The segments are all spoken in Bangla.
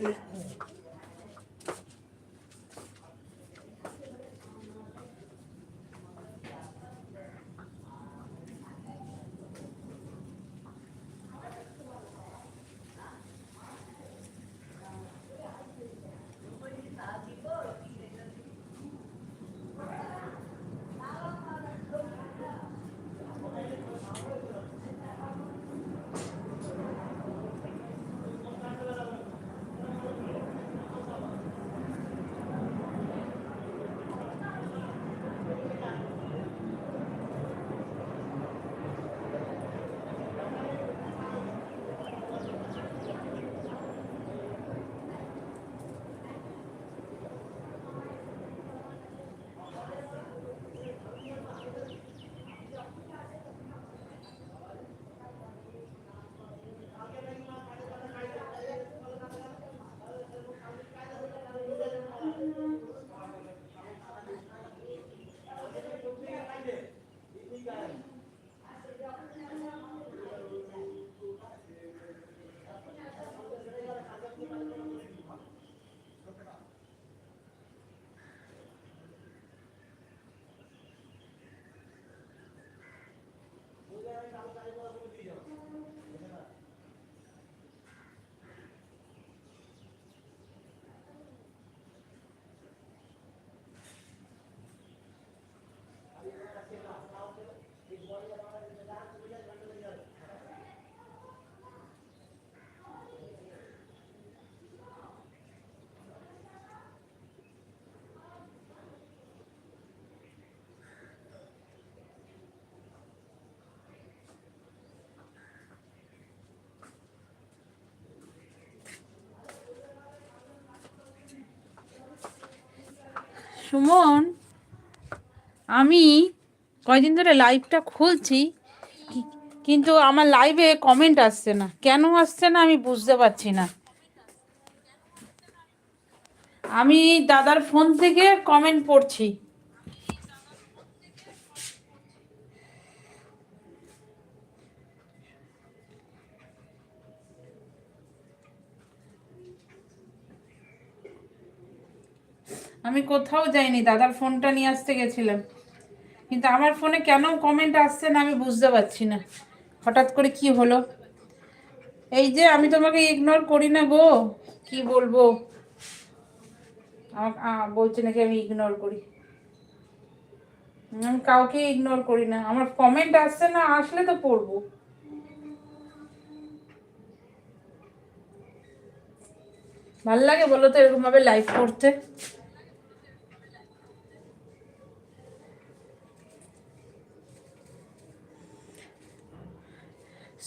Yeah. সুমন আমি কয়দিন ধরে লাইভটা খুলছি, কিন্তু আমার লাইভে কমেন্ট আসছে না। কেন আসছে না আমি বুঝতে পারছি না। আমি দাদার ফোন থেকে কমেন্ট পড়ছি। আমি কোথাও যাইনি, দাদার ফোনটা নিয়ে আসতে গেছিলাম। কিন্তু আমার ফোনে কেন কমেন্ট আসছে না আমি বুঝতে পারছি না। হঠাৎ করে কি হলো? এই যে আমি তোমাকে ইগনোর করি না গো। কি বলব? বলছে নাকি আমি ইগনোর করি। আমি কাউকে ইগনোর করি না। আমার কমেন্ট আসছে না, আসলে তো পড়ব। ভালো লাগে বলো তো এরকম ভাবে লাইভ করতে।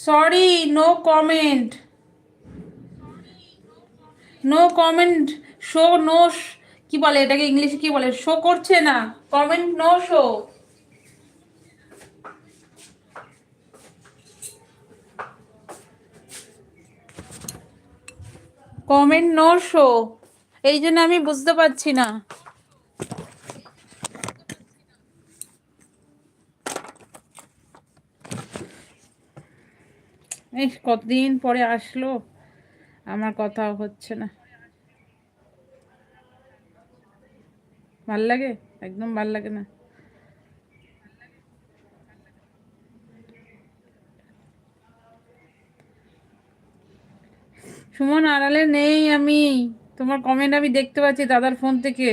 Sorry no comment no comment show no কি বলে এটাকে ইংলিশে কি বলে? শো করছে না comment no show comment no show এই জন্য আমি বুঝতে পারছি না। এই কতদিন পরে আসলো? আমার কথা হচ্ছে না। ভালো লাগে? একদম ভালো লাগে না। সুমন, আড়ালে নেই আমি। তোমার কমেন্ট আমি দেখতে পাচ্ছি দাদার ফোন থেকে।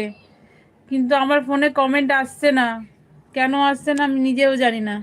কিন্তু আমার ফোনে কমেন্ট আসছে না। কেন আসছে না আমি নিজেও জানি না।